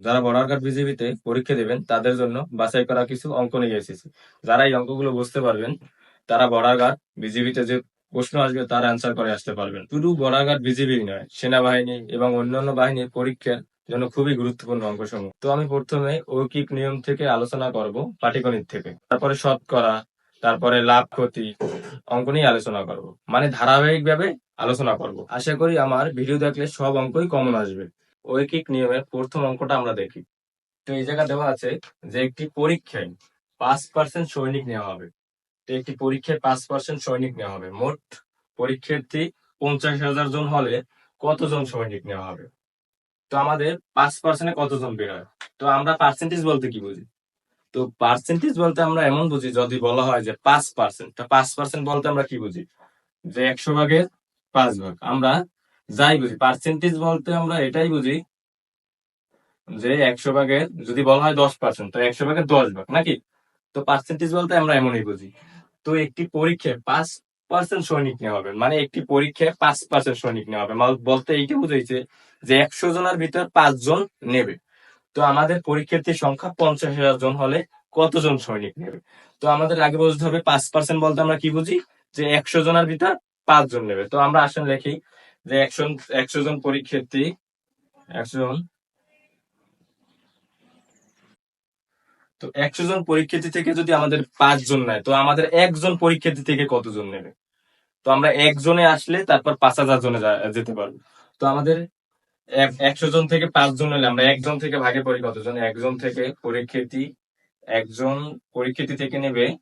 যারা border guard বিজিবিতে পরীক্ষা দেবেন, তাদের জন্য বাছাই করা কিছু অঙ্ক নিয়ে এসেছি। যারা এই অঙ্কগুলো বুঝতে পারবেন, তারা বর্ডার গার্ড বিজিবিতে যে প্রশ্ন আসবে, তার অ্যান্সার করে আসতে পারবেন। শুধু বর্ডার গার্ড বিজিবি নয়, সেনাবাহিনী এবং অন্যান্য বাহিনীর পরীক্ষার জন্য খুবই গুরুত্বপূর্ণ অঙ্কসমূহ। তো আমি প্রথমে ঐকিক নিয়ম থেকে আলোচনা করব, পাটিগণিত থেকে। তারপরে শতকরা, তারপরে লাভ ক্ষতি, অঙ্ক নিয়ে আলোচনা করব। মানে ধারাবাহিক ভাবে আলোচনা করব। আশা করি আমার ভিডিও দেখলে সব অঙ্কই কমন আসবে। ঐকিক নিয়মের প্রথম অঙ্কটা আমরা দেখি। তো এই জায়গা দেওয়া আছে যে একটি পরীক্ষায় পাঁচ পার্সেন্ট সৈনিক নেওয়া হবে। তো একটি পরীক্ষায় পাঁচ পার্সেন্ট সৈনিক নেওয়া হবে। মোট পরীক্ষার্থী পঞ্চাশ হাজার জন হলে কতজন সৈনিক নেওয়া হবে? তো আমাদের পাঁচ পার্সেন্টে কতজন বের হয়? তো আমরা পার্সেন্টেজ বলতে কি বুঝি? তো পার্সেন্টেজ বলতে আমরা এমন বুঝি যদি বলা হয় যে পাঁচ পার্সেন্ট। পাঁচ পার্সেন্ট বলতে আমরা কি বুঝি? যে একশো ভাগের পাঁচ ভাগ। আমরা যাই বুঝি পার্সেন্টেজ বলতে আমরা এটাই বুঝি যে একশো ভাগের, যদি বলা হয় দশ পার্সেন্ট তো একশো ভাগের দশ ভাগ, নাকি? তো পার্সেন্টেজ বলতে আমরা এমনই বুঝি। তো একটি পরীক্ষায় পাঁচ পার্সেন্ট সৈনিক নেওয়া হবে মানে একটি পরীক্ষায় পাঁচ পার্সেন্ট সৈনিক নেওয়া হবে। বলতে এইটা বুঝাইছে যে একশো জনের ভিতর পাঁচজন নেবে। তো আমাদের পরীক্ষার্থীর সংখ্যা পঞ্চাশ হাজার জন হলে কতজন সৈনিক নেবে? তো আমাদের আগে বুঝতে হবে পাঁচ পার্সেন্ট বলতে আমরা কি বুঝি? যে একশো জনের ভিতর পাঁচজন নেবে। তো আমরা আসলে লিখি যে একশো একশো জন পরীক্ষার্থী, একশো জন। তো একশো জন পরীক্ষার্থী থেকে যদি আমাদের পাঁচজন নেয়, তো আমাদের একজন পরীক্ষার্থী থেকে কতজন নেবে? তো আমরা একজনে আসলে তারপর পাঁচ হাজার জনে যেতে পারব। তো আমাদের এক- একশো জন থেকে পাঁচজন হলে আমরা একজন থেকে ভাগে পড়ি কতজন? একজন থেকে পরীক্ষার্থী, একজন পরীক্ষার্থী থেকে নেবে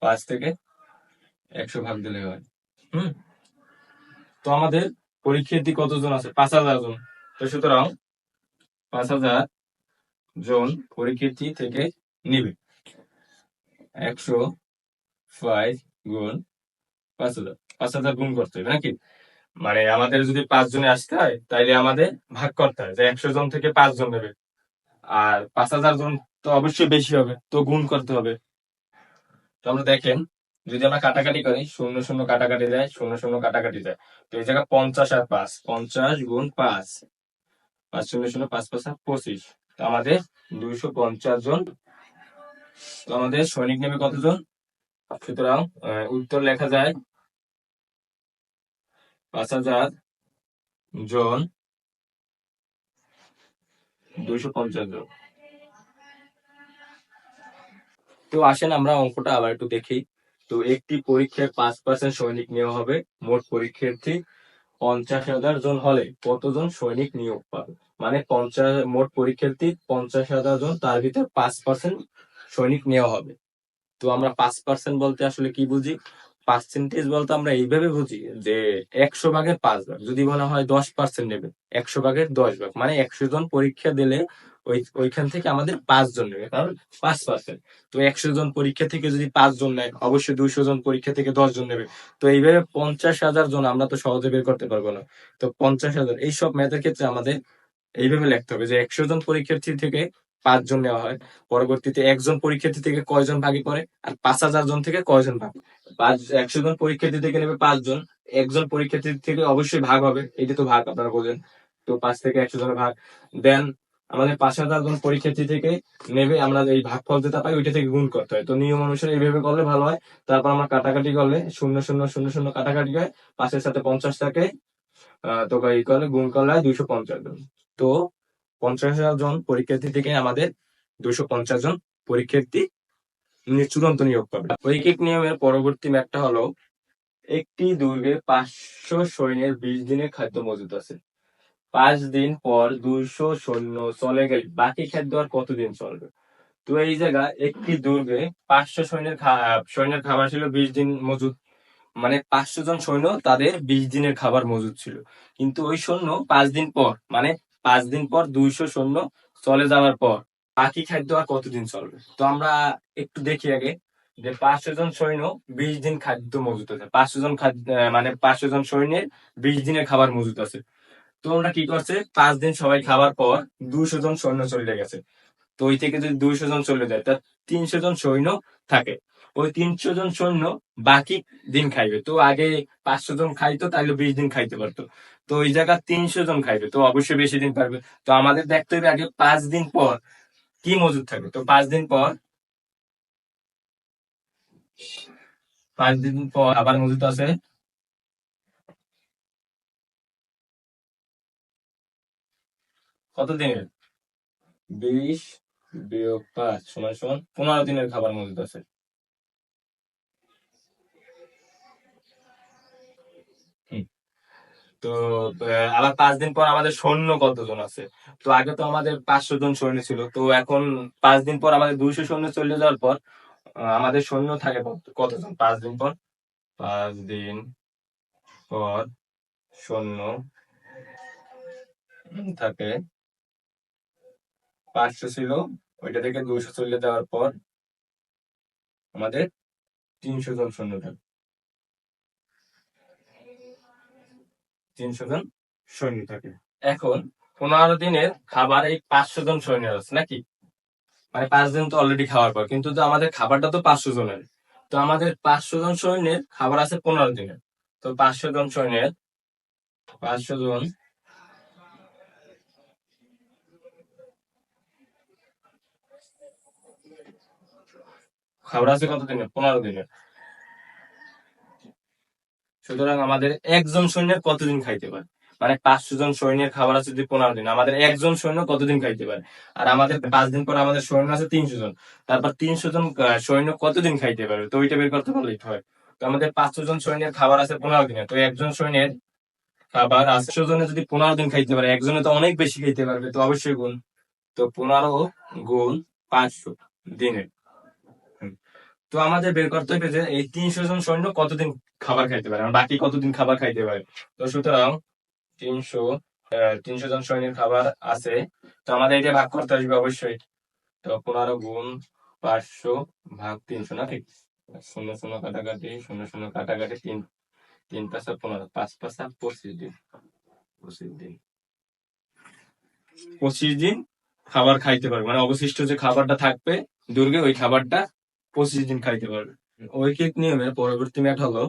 পাঁচ থেকে একশো ভাগ দিলে হয়। হুম? তো আমাদের পরীক্ষার্থী কতজন আছে? পাঁচ হাজার জন। তো সুতরাং পাঁচ হাজার জন পরীক্ষার্থী থেকে নিবে। একশো ফাইভ গুণ পাঁচ হাজার। পাঁচ হাজার গুণ করতে হবে নাকি? মানে আমাদের যদি পাঁচ জনে আসতে হয়, তাইলে আমাদের ভাগ করতে হয় যে একশো জন থেকে পাঁচ জন নেবে। আর পাঁচ হাজার জন তো অবশ্যই বেশি হবে, তো গুণ করতে হবে। তো আমরা দেখেন যদি আমরা কাটাকাটি করি, শূন্য শূন্য কাটাকাটি যায় শূন্য শূন্য কাটাকাটি যায় তো এই জায়গায় পঞ্চাশ আর পাঁচ, পঞ্চাশ গুণ পাঁচ। পাঁচ শূন্য শূন্য, পাঁচ পাঁচ আর পঁচিশ। তো আমাদের দুইশো পঞ্চাশ জন। তো আমাদের সৈনিক নেবে কতজন? সুতরাং উত্তর লেখা যায় পাঁচ হাজার জন। দুইশো পঞ্চাশ জন। তো আসেন, আমরা অঙ্কটা আবার একটু দেখি। তো একটি পরীক্ষায় পাঁচ পার্সেন্ট সৈনিক নেওয়া হবে। মোট পরীক্ষার্থী পঞ্চাশ হাজার জন হলে কতজন সৈনিক নিয়োগ পাবে? মানে পঞ্চাশ, মোট পরীক্ষার্থী পঞ্চাশ হাজার জন, তার ভিতর পাঁচ পার্সেন্ট সৈনিক নেওয়া হবে। তো আমরা পাঁচ পার্সেন্ট বলতে আসলে কি বুঝি? পার্সেন্টেজ বলতে আমরা এইভাবে বুঝি যে একশো ভাগের পাঁচ ভাগ। যদি বলা হয় দশ পার্সেন্ট নেবে, একশো ভাগের দশ ভাগ। মানে একশো জন পরীক্ষা দিলে ওই, ওইখান থেকে আমাদের পাঁচ জন নেবে, কারণ পাঁচ পার্সেন্ট তো একশো জন পরীক্ষা থেকে যদি পাঁচ জন নেয়, অবশ্যই দুইশো জন পরীক্ষা থেকে দশ জন নেবে। তো এইভাবে পঞ্চাশ হাজার জন আমরা তো সহজে বের করতে পারব না। তো পঞ্চাশ হাজার এইসব ম্যাথের ক্ষেত্রে আমাদের এইভাবে লিখতে হবে যে একশো জন পরীক্ষার্থী থেকে পাঁচ জন নেওয়া হয়। পরবর্তীতে একজন পরীক্ষার্থী থেকে কয়জন ভাগে পড়ে, আর পাঁচ হাজার জন থেকে কয়জন ভাগ? পাঁচ, একশো জন পরীক্ষার্থী থেকে নেবে পাঁচজন একজন পরীক্ষার্থী থেকে অবশ্যই ভাগ হবে, এটা তো ভাগ, আপনারা বোঝেন তো পাঁচ থেকে একশো জনের ভাগ। দেন আমাদের পাঁচ হাজার জন পরীক্ষার্থী থেকে নেবে, আমরা এই ভাগ ফল যেটা পাই ওইটা থেকে গুণ করতে হয়। তো নিয়ম অনুসারে এইভাবে করলে ভালো হয়। তারপর আমরা কাটাকাটি করলে শূন্য শূন্য শূন্য শূন্য কাটাকাটি হয়। পাঁচের সাথে পঞ্চাশ থাকে তো এই করলে গুণ করলে হয় দুইশো পঞ্চাশ জন। তো পঞ্চাশ হাজার জন পরীক্ষার্থী থেকে আমাদের দুইশো পঞ্চাশ জন পরীক্ষার্থী চূড়ান্ত নিয়োগ পাবে। ঐকিক নিয়মের পরবর্তী ম্যাপটা হলো, একটি দুর্গে পাঁচশো সৈন্যের বিশ দিনের খাদ্য মজুদ আছে। পাঁচ দিন পর দুইশো সৈন্য চলে গেলে। বাকি খাদ্য আর কতদিন চলবে? তো এই জায়গা একটি দুর্গে পাঁচশো সৈন্যের সৈন্যের খাবার ছিল বিশ দিন মজুদ। মানে পাঁচশো জন সৈন্য তাদের বিশ দিনের খাবার মজুদ ছিল। কিন্তু ওই সৈন্য পাঁচ দিন পর মানে পাঁচ দিন পর দুইশো সৈন্য চলে যাওয়ার পর বাকি খাদ্য আর কতদিন চলবে? তো আমরা একটু দেখি আগে যে পাঁচশো জন সৈন্য বিশ দিন খাদ্য মজুদ আছে। পাঁচশো জন খাদ্য মানে পাঁচশো জন সৈন্যের বিশ দিনের খাবার মজুদ আছে। তো আমরা কি করছে? পাঁচ দিন সবাই খাবার পর দুইশো জন সৈন্য চলে গেছে। তো ওই থেকে যদি দুইশো জন চলে যায়, তা তিনশো জন সৈন্য থাকে। ওই তিনশো জন সৈন্য বাকি দিন খাইবে। তো আগে পাঁচশো জন খাইতো তাহলে বিশ দিন খাইতে পারতো। তো ওই জায়গা তিনশো জন খাইবে, তো অবশ্যই বেশি দিন পারবে। তো আমাদের দেখতে হবে আগে পাঁচ দিন পর কি মজুদ থাকবে। তো পাঁচ দিন পর পাঁচ দিন পর আবার মজুদ আছে। কত দিনের বিশ, বিয়োগ পাঁচ, সমান সমান পনেরো দিনের খাবার মজুদ আছে। তো আবার পাঁচ দিন পর আমাদের সৈন্য কতজন আছে? তো আগে তো আমাদের পাঁচশো জন সৈন্য ছিল, তো এখন পাঁচ দিন পর আমাদের দুইশো সৈন্য চলে যাওয়ার পর আমাদের সৈন্য থাকে কত- কতজন? পাঁচ দিন পর? পাঁচ দিন পর সৈন্য থাকে পাঁচশো ছিল, ওইটা থেকে দুইশো চলে যাওয়ার পর আমাদের তিনশো জন সৈন্য থাকে তিনশো জন সৈন্য থাকে। এখন পনেরো দিনের খাবার এই পাঁচশো জন সৈন্যের আছে নাকি? মানে পাঁচ দিন তো অলরেডি খাওয়ার পর, কিন্তু তো আমাদের খাবারটা তো পাঁচশো জনের। তো আমাদের পাঁচশো জন সৈন্যের খাবার আছে পনেরো দিনের। তো পাঁচশো জন সৈন্যের, পাঁচশো জন খাবার আছে কত দিনের পনেরো দিনের সুতরাং আমাদের একজন সৈন্যের কতদিন খাইতে পারে? মানে পাঁচশো জন সৈন্যের খাবার আছে যদি পনেরো দিন, আমাদের একজন সৈন্য কতদিন খাইতে পারে? আর আমাদের পাঁচ দিন পর আমাদের সৈন্য আছে তিনশো জন। তারপর তিনশো জন সৈন্য কতদিন খাইতে পারবে? তো ওইটা বের করতে পারলেই হয়। তো আমাদের পাঁচশো জন সৈন্যের খাবার আছে পনেরো দিনে। তো একজন সৈন্যের খাবার আটশো জনে যদি পনেরো দিন খাইতে পারে, একজনে তো অনেক বেশি খাইতে পারবে, তো অবশ্যই গুণ। তো পনেরো গুণ পাঁচশো দিনের। তো আমাদের বের করতে হবে যে এই তিনশো জন সৈন্য কতদিন খাবার খাইতে পারে? বাকি কতদিন খাবার খাইতে পারে? তো সুতরাং তিনশো তিনশো জন সৈন্যের খাবার আছে। তো আমাদের এটা ভাগ করতে আসবে অবশ্যই। তো পনেরো গুণ পাঁচশো ভাগ তিনশো, না ঠিক? শূন্য শূন্য কাটাকাটি, শূন্য শূন্য কাটাকাটি, তিন তিন পাঁচা পনেরো, পাঁচ পাঁচা পঁচিশ দিন। পঁচিশ দিন। পঁচিশ দিন খাবার খাইতে পারবে। মানে অবশিষ্ট যে খাবারটা থাকবে, দুর্গে, ওই খাবারটা পঁচিশ দিন খাইতে পারবে। ঐকিক নিয়মে পরবর্তী ম্যাট হলো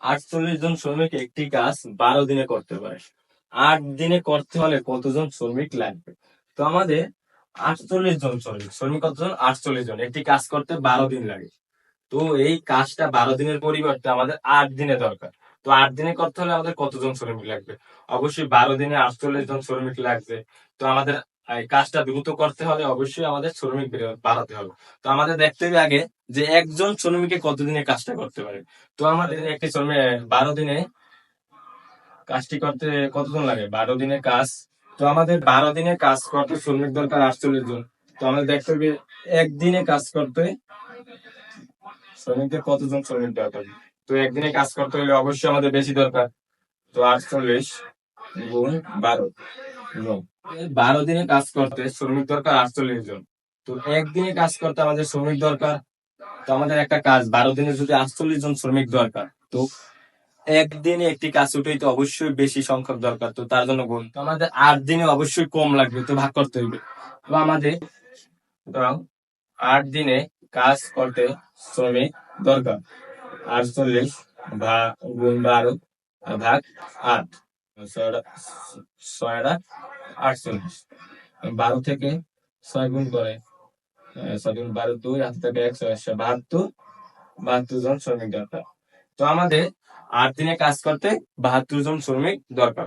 আটচল্লিশ জন শ্রমিক একটি কাজ বারো দিনে করতে পারে। আট দিনে করতে হলে কতজন শ্রমিক লাগবে? তো আমাদের আটচল্লিশ জন শ্রমিক শ্রমিক কতজন? আটচল্লিশ জন। একটি কাজ করতে বারো দিন লাগে। তো এই কাজটা বারো দিনের পরিবর্তে আমাদের আট দিনে দরকার। তো আট দিনে করতে হলে আমাদের কতজন শ্রমিক লাগবে? অবশ্যই বারো দিনে আটচল্লিশ জন শ্রমিক লাগবে। তো আমাদের কাজটা দ্রুত করতে হলে অবশ্যই আমাদের শ্রমিক বাড়াতে হবে। তো আমাদের দেখতে হবে আগে যে একজন শ্রমিকে কতদিনে কাজটা করতে পারে। তো আমাদের একটি শ্রমিক বারো দিনে কাজটি করতে কতজন লাগে? বারো দিনে কাজ। তো আমাদের বারো দিনে কাজ করতে শ্রমিক দরকার আটচল্লিশ জন। তো আমাদের দেখতে হবে একদিনে কাজ করতে শ্রমিকদের কতজন শ্রমিক দরকার? তো একদিনে কাজ করতে হলে অবশ্যই আমাদের বেশি দরকার। তো আটচল্লিশ গুণ বারো। বারো দিনে কাজ করতে শ্রমিক দরকার আটচল্লিশ জন। তো একদিনে কাজ করতে আমাদের শ্রমিক দরকার। তো আমাদের একটা কাজ, বারো দিনে যদি আটচল্লিশ জন শ্রমিক দরকার, তো একদিনে একটি কাজ উঠেই তো অবশ্যই বেশি সংখ্যক দরকার, তো তার জন্য গুণ তো আমাদের আট দিনে অবশ্যই কম লাগবে, তো ভাগ করতে হইবে। তো আমাদের, সুতরাং আট দিনে কাজ করতে শ্রমিক দরকার। আটচল্লিশ ভা গুণ বারো, ভাগ আট। ছয়টা আটচল্লিশ। বারো থেকে ছয় গুণ করে ছয় গুণ বারো দুই, হাতে থেকে একশো একশো বাহাত্তর বাহাত্তর জন শ্রমিক দরকার। তো আমাদের আট দিনে কাজ করতে বাহাত্তর জন শ্রমিক দরকার।